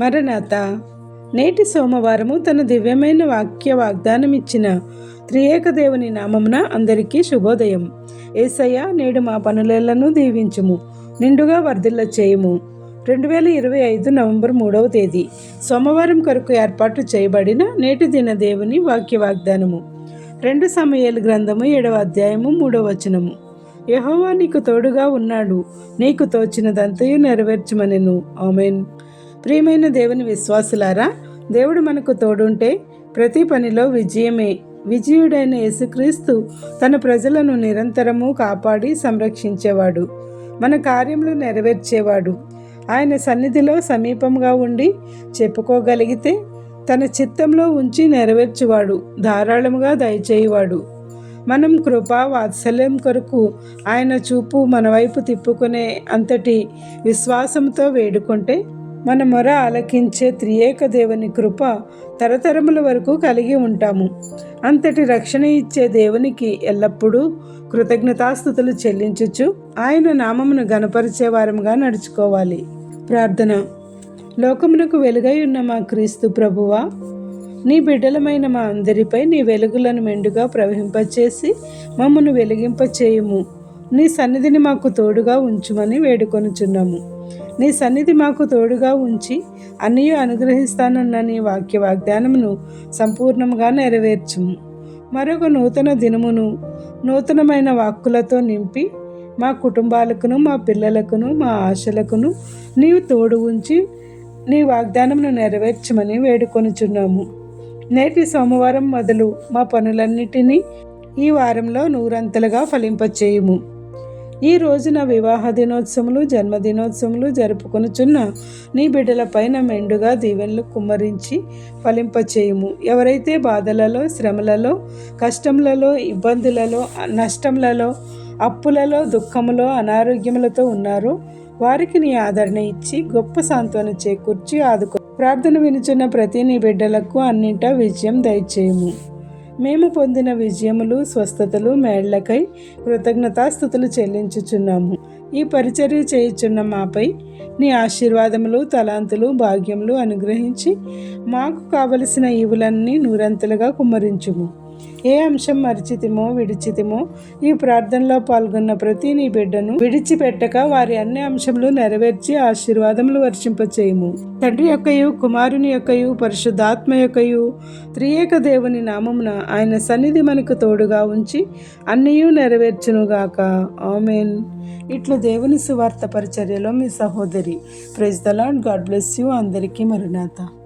మరణాత. నేటి సోమవారము తన దివ్యమైన వాక్య వాగ్దానం ఇచ్చిన త్రియేక దేవుని నామమున అందరికీ శుభోదయం. ఏసయ్య నేడు మా పనులను దీవించుము నిండుగా వర్ధిల్ల చేయుము. రెండు వేల ఇరవై ఐదు నవంబర్ మూడవ తేదీ. సోమవారం కొరకు ఏర్పాటు చేయబడిన నేటి దిన దేవుని వాక్య వాగ్దానము. రెండు సమయాల గ్రంథము ఏడవ అధ్యాయము మూడవ వచనము. యహోవా నీకు తోడుగా ఉన్నాడు నీకు తోచినదంతయు నెరవేర్చమనెను. ఆమెన్. ప్రియమైన దేవుని విశ్వాసులారా దేవుడు మనకు తోడుంటే ప్రతి పనిలో విజయమే. విజయుడైన యేసుక్రీస్తు తన ప్రజలను నిరంతరము కాపాడి సంరక్షించేవాడు. మన కార్యములు నెరవేర్చేవాడు. ఆయన సన్నిధిలో సమీపంగా ఉండి చెప్పుకోగలిగితే తన చిత్తంలో ఉంచి నెరవేర్చువాడు. ధారాళముగా దయచేయువాడు. మనం కృపా వాత్సల్యం కొరకు ఆయన చూపు మన వైపు తిప్పుకునే అంతటి విశ్వాసంతో వేడుకుంటే మన మొర ఆలకించే త్రియేక దేవుని కృప తరతరముల వరకు కలిగి ఉంటాము. అంతటి రక్షణ ఇచ్చే దేవునికి ఎల్లప్పుడూ కృతజ్ఞతాస్థుతులు చెల్లించుచు ఆయన నామమును గనపరిచే నడుచుకోవాలి. ప్రార్థన. లోకమునకు వెలుగై ఉన్న మా క్రీస్తు ప్రభువా నీ బిడ్డలమైన మా అందరిపై నీ వెలుగులను మెండుగా ప్రవహింపచేసి మమ్మను వెలిగింపచేయుము. నీ సన్నిధిని మాకు తోడుగా ఉంచుమని వేడుకొనుచున్నాము. నీ సన్నిధి మాకు తోడుగా ఉంచి అన్నీ అనుగ్రహిస్తానన్న నీ వాక్య వాగ్దానమును సంపూర్ణంగా నెరవేర్చుము. మరొక నూతన దినమును నూతనమైన వాక్కులతో నింపి మా కుటుంబాలకును మా పిల్లలకును మా ఆశలకును నీవు తోడు ఉంచి నీ వాగ్దానమును నెరవేర్చమని వేడుకొనుచున్నాము. నేటి సోమవారం మొదలు మా పనులన్నిటినీ ఈ వారంలో నూరంతలుగా ఫలింపచేయుము. ఈ రోజున వివాహ దినోత్సవములు జన్మదినోత్సవములు జరుపుకొనుచున్న నీ బిడ్డల పైన మెండుగా దీవెనలు కుమ్మరించి ఫలింపచేయుము. ఎవరైతే బాధలలో శ్రమలలో కష్టములలో ఇబ్బందులలో నష్టములలో అప్పులలో దుఃఖములో అనారోగ్యములతో ఉన్నారో వారికి నీ ఆదరణ ఇచ్చి గొప్ప సాంత్వన చేకూర్చి ఆదుకో ప్రార్థన వినుచున్న ప్రతి నీ బిడ్డలకు అన్నింటా విజయం దయచేయము. మేము పొందిన విజయములు స్వస్థతలు మేళ్ళకై కృతజ్ఞతాస్థుతులు చెల్లించుచున్నాము. ఈ పరిచర్య చేయుచున్న మాపై నీ ఆశీర్వాదములు తలాంతులు భాగ్యములు అనుగ్రహించి మాకు కావలసిన ఈవులన్నీ నూరంతులుగా కుమ్మరించుము. ఏ అంశం మరిచితిమో విడిచితిమో ఈ ప్రార్థనలో పాల్గొన్న ప్రతి నీ బిడ్డను విడిచిపెట్టక వారి అన్ని అంశములు నెరవేర్చి ఆశీర్వాదములు వర్షింపచేయము. తండ్రి యొక్కయు కుమారుని యొక్కయు పరిశుద్ధాత్మ యొక్కయు త్రియేక దేవుని నామమున ఆయన సన్నిధి మనకు తోడుగా ఉంచి అన్నయూ నెరవేర్చునుగాక ఆమెన్. ఇట్లా దేవుని సువార్త పరిచర్యలో మీ సహోదరి. Praise the lord god bless you. అందరికీ మరునాథ.